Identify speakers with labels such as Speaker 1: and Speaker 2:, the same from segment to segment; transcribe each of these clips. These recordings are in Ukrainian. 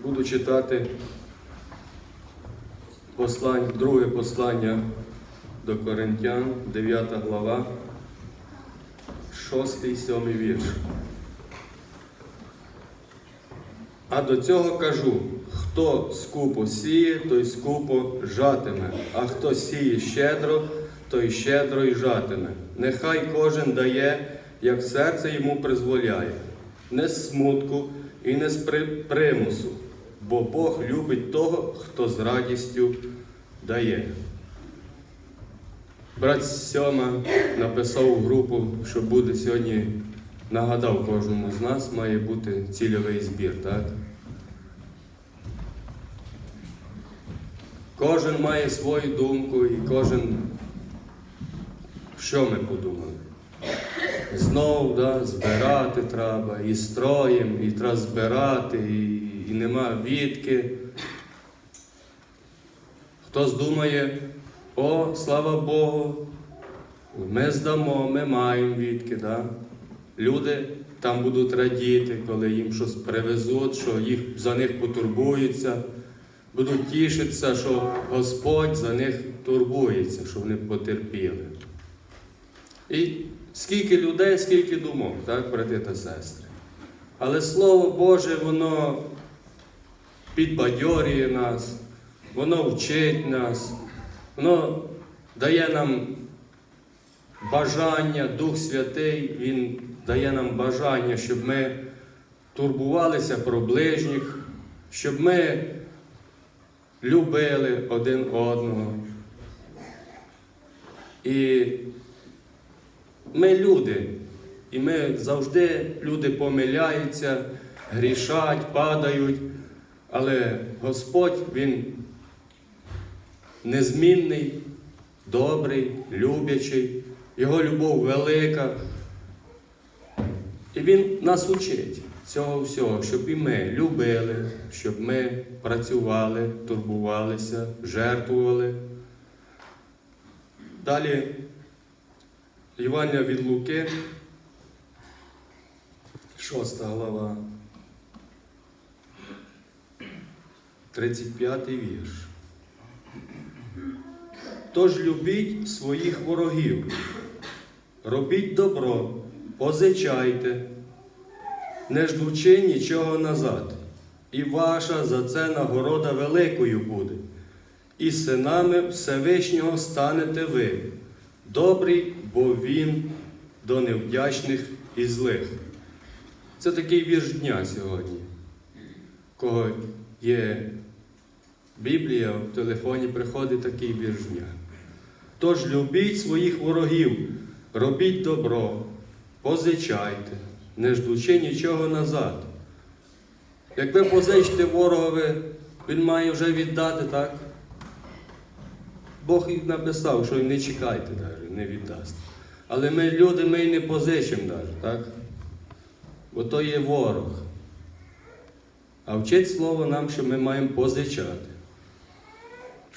Speaker 1: Буду читати послань, друге послання до Коринтян, 9 глава, 6 7 вірш. А до цього кажу, хто скупо сіє, той скупо жатиме, а хто сіє щедро, той щедро й жатиме. Нехай кожен дає, як серце йому призволяє, не з смутку і не з примусу, бо Бог любить того, хто з радістю дає. Брат Сьома написав у групу, що буде сьогодні, нагадав кожному з нас, має бути цільовий збір, так? Кожен має свою думку і кожен, що ми подумали? Знов да, збирати треба, і строєм, і треба збирати, і, і нема відки. Хтось думає, о, слава Богу, ми здамо, ми маємо відки. Да? Люди там будуть радіти, коли їм щось привезуть, що їх, за них потурбуються, будуть тішитися, що Господь за них турбується, що вони потерпіли. І скільки людей, скільки думок, так, брати та сестри. Але Слово Боже, воно підбадьорює нас, воно вчить нас, воно дає нам бажання, Дух Святий, Він дає нам бажання, щоб ми турбувалися про ближніх, щоб ми любили один одного. І ми люди, і ми завжди люди помиляються, грішать, падають, але Господь Він незмінний, добрий, люблячий, Його любов велика. І Він нас учить цього всього, щоб і ми любили, щоб ми працювали, турбувалися, жертвували. Далі Івання від Луки, 6 глава, 35 вірш. Тож любіть своїх ворогів, робіть добро, позичайте, не ждучи нічого назад, і ваша за це нагорода великою буде, і синами Всевишнього станете ви, добрий, бо він до невдячних і злих. Це такий вірш дня сьогодні. Кого є Біблія, в телефоні приходить такий вірш. Тож любіть своїх ворогів, робіть добро, позичайте, не ждучи нічого назад. Як ви позичите ворогові, він має вже віддати, так? Бог і написав, що не чекайте навіть, не віддасть. Але ми люди, ми й не позичимо навіть, так? Бо то є ворог. А вчить слово нам, що ми маємо позичати,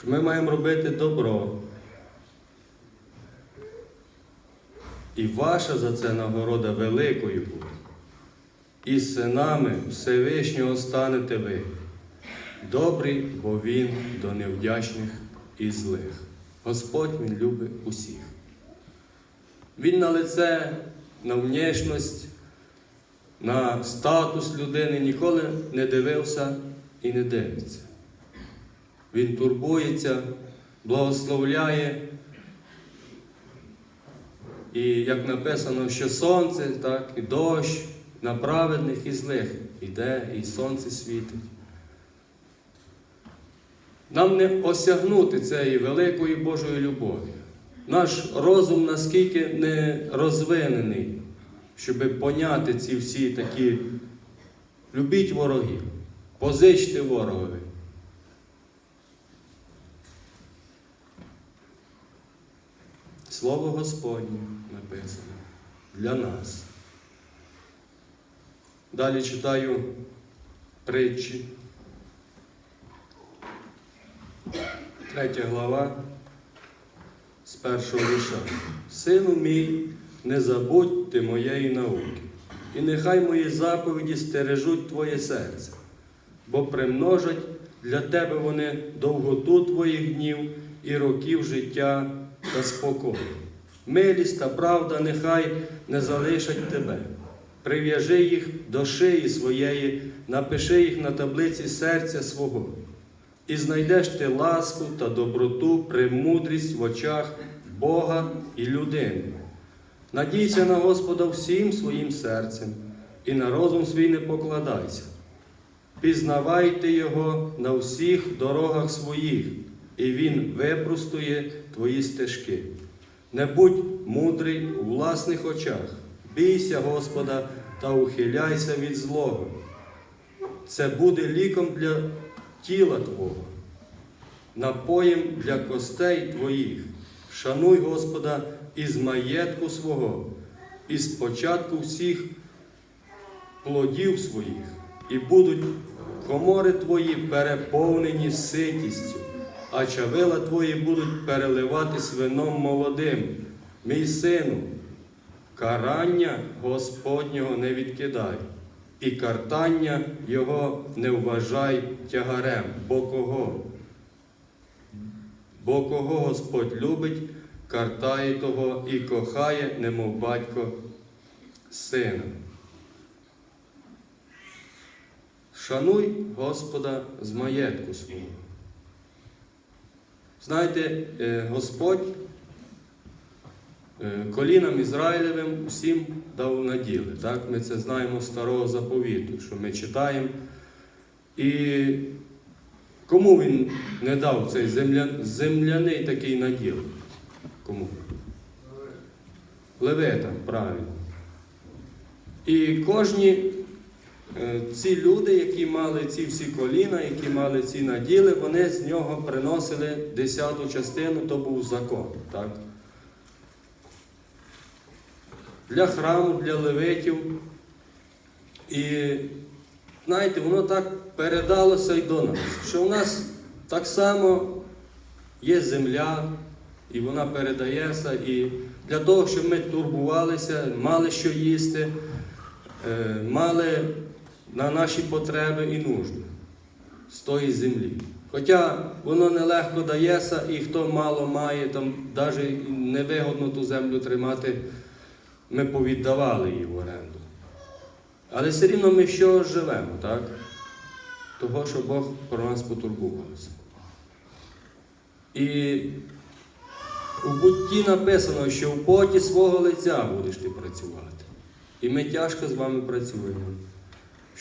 Speaker 1: що ми маємо робити добро. І ваша за це нагорода великою буде. І синами Всевишнього станете ви. Добрий, бо Він до невдячних і злих. Господь Він любить усіх. Він на лице, на внешність, на статус людини ніколи не дивився і не дивиться. Він турбується, благословляє. І як написано, що сонце, так, і дощ на праведних і злих іде, і сонце світить. Нам не осягнути цієї великої Божої любові. Наш розум наскільки не розвинений, щоб поняти ці всі такі любіть ворогів, позичте ворогові. Слово Господнє написано для нас. Далі читаю притчі. Третя глава з першого віша. Сину мій, не забудьте моєї науки, і нехай мої заповіді стережуть твоє серце, бо примножать для тебе вони довготу твоїх днів і років життя та спокою. Милість та правда нехай не залишать тебе. Прив'яжи їх до шиї своєї, напиши їх на таблиці серця свого, і знайдеш ти ласку та доброту, премудрість в очах Бога і людини. Надійся на Господа всім своїм серцем, і на розум свій не покладайся. Пізнавайте Його на всіх дорогах своїх, і Він випростує твої стежки. Не будь мудрий у власних очах, бійся Господа та ухиляйся від злого. Це буде ліком для тіла Твого, напоєм для костей Твоїх. Шануй Господа із маєтку свого, із початку всіх плодів своїх, і будуть комори твої переповнені ситістю, а чавила твої будуть переливатись вином молодим. Мій сину, карання Господнього не відкидай, і картання Його не вважай тягарем, бо кого? Бо кого Господь любить, картає того і кохає, немов батько сина. Шануй Господа з маєтку свого. Знаєте, е, Господь е, колінам Ізраїлевим усім дав наділи. Так? Ми це знаємо з старого заповіту, що ми читаємо. І кому він не дав цей земля... земляний такий наділ? Кому? Левитам, правильно. І кожні ці люди, які мали ці всі коліна, які мали ці наділи, вони з нього приносили десяту частину, то був закон. Так? Для храму, для левитів. І знаєте, воно так передалося й до нас, що у нас так само є земля, і вона передається. І для того, щоб ми турбувалися, мали що їсти, е, мали на наші потреби і нужди з тої землі. Хоча воно нелегко дається, і хто мало має, там навіть невигодно ту землю тримати, ми повіддавали її в оренду. Але все рівно ми що живемо, так? Того, що Бог про нас потурбувався. І у бутті написано, що в поті свого лиця будеш ти працювати. І ми тяжко з вами працюємо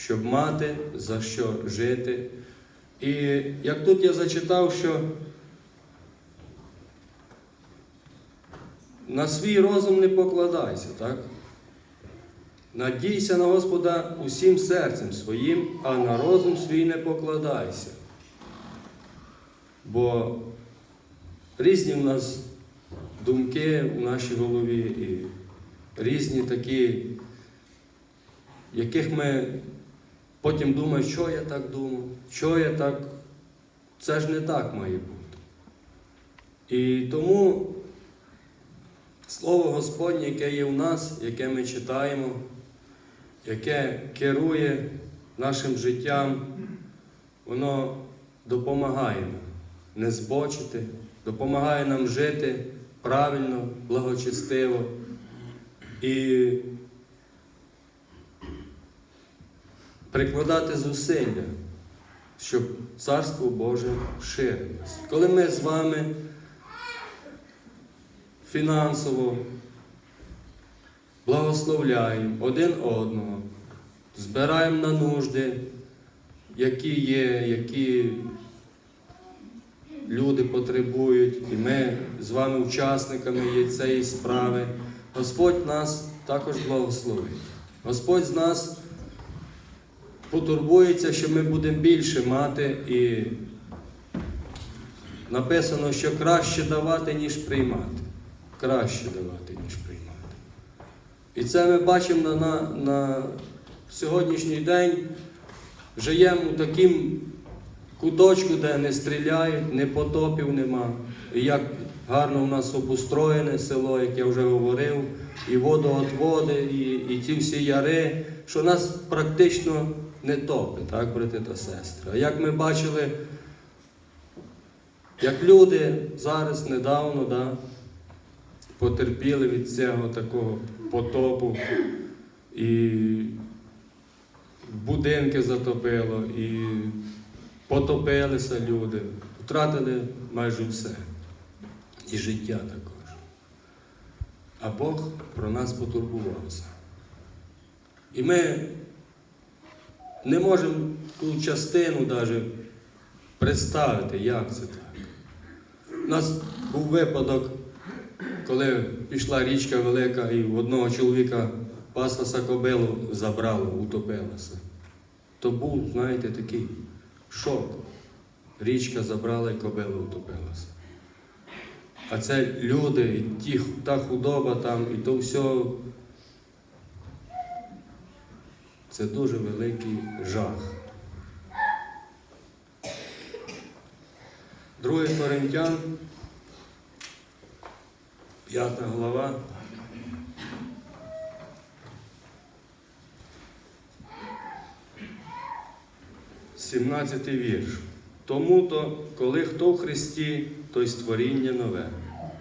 Speaker 1: щоб мати за що жити. І як тут я зачитав, що на свій розум не покладайся, так? Надійся на Господа усім серцем своїм, а на розум свій не покладайся. Бо різні в нас думки в нашій голові і різні такі, яких ми Потім думаю, що я так думав, що я так. Це ж не так має бути. І тому Слово Господнє, яке є в нас, яке ми читаємо, яке керує нашим життям, воно допомагає нам не збочити, допомагає нам жити правильно, благочестиво. І прикладати зусилля, щоб Царство Боже ширилось. Коли ми з вами фінансово благословляємо один одного, збираємо на нужди, які є, які люди потребують, і ми з вами учасниками є цієї справи, Господь нас також благословить. Господь з нас потурбується, що ми будемо більше мати, і написано, що краще давати, ніж приймати. Краще давати, ніж приймати. І це ми бачимо на, на, на сьогоднішній день. Живемо у таким куточку, де не стріляють, не потопів нема. І як гарно в нас обустроєне село, як я вже говорив, і водоотводи, і, і ті всі яри, що нас практично не топить, так, брати та сестри. А як ми бачили, як люди зараз недавно да, потерпіли від цього такого потопу, і будинки затопило, і потопилися люди, втратили майже все. І життя також. А Бог про нас потурбувався. І ми не можемо ту частину навіть представити, як це так. У нас був випадок, коли пішла річка велика, і в одного чоловіка паслася кобилу забрало, утопилася. То був, знаєте, такий шок. Річка забрала і кобила утопилася. А це люди, і ті, та худоба там, і то все. Це дуже великий жах. Другий Коринтян, п'ята глава. Сімнадцятий вірш. Тому то, коли хто в Христі, то й створіння нове.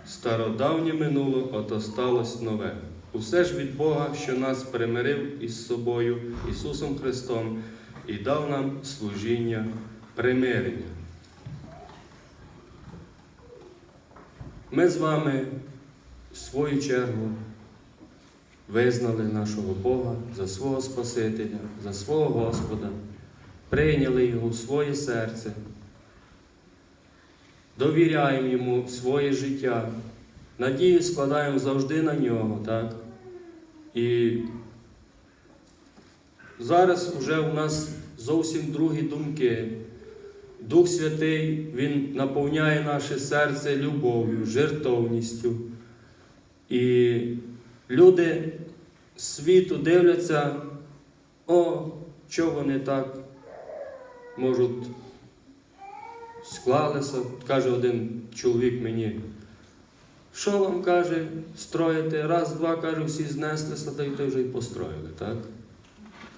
Speaker 1: Стародавнє минуло, ото сталося нове. Усе ж від Бога, що нас примирив із собою, Ісусом Христом, і дав нам служіння примирення. Ми з вами в свою чергу визнали нашого Бога за свого Спасителя, за свого Господа, прийняли Його в своє серце, довіряємо Йому своє життя, надію складаємо завжди на нього, так? І зараз вже у нас зовсім другі думки. Дух Святий, Він наповняє наше серце любов'ю, жертовністю. І люди світу дивляться, о, що вони так можуть склалися. Каже один чоловік мені, що вам каже, строїти? Раз, два, каже, всі знеслися, та й то вже й построїли, так?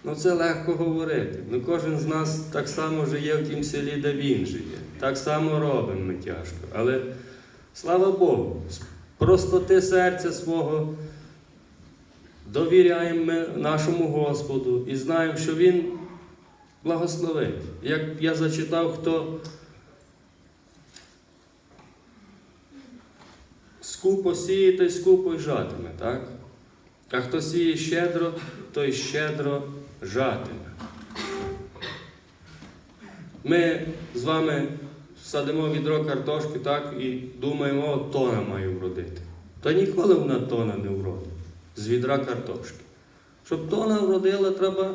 Speaker 1: Ну це легко говорити. Ну кожен з нас так само живе в тім селі, де він живе. Так само робимо ми тяжко. Але слава Богу, з простоти серця свого довіряємо ми нашому Господу і знаємо, що Він благословить. Як я зачитав, хто скупо сіє, той скупо й жатиме, так? А хто сіє щедро, той щедро жатиме. Ми з вами садимо відро картошки так, і думаємо, о, тона маю вродити. Та ніколи вона тона не вродить з відра картошки. Щоб тона вродила, треба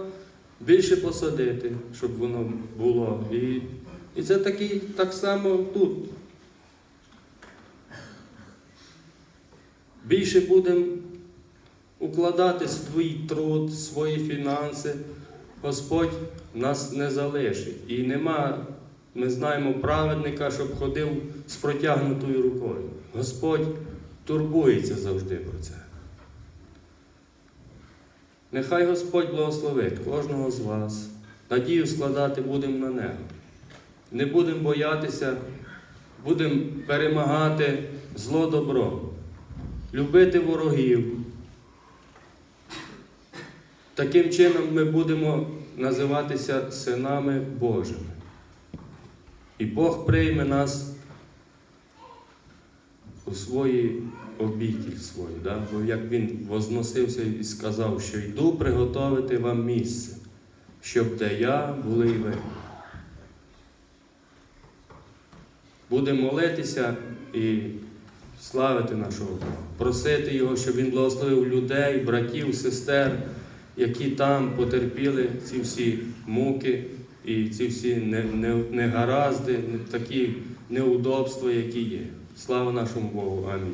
Speaker 1: більше посадити, щоб воно було. І, і це такі, так само тут. Більше будемо укладати свій труд, свої фінанси, Господь нас не залишить. І нема, ми знаємо праведника, щоб ходив з протягнутою рукою. Господь турбується завжди про це. Нехай Господь благословить кожного з вас. Надію складати будемо на нього. Не будемо боятися, будемо перемагати зло добро, любити ворогів. Таким чином ми будемо називатися синами Божими. І Бог прийме нас у свої обітіль свою, да? бо як він возносився і сказав, що йду приготовити вам місце, щоб де я були ви. Будемо молитися і славити нашого Бога, просити Його, щоб Він благословив людей, братів, сестер, які там потерпіли ці всі муки і ці всі не- не- негаразди, такі неудобства, які є. Слава нашому Богу. Амінь.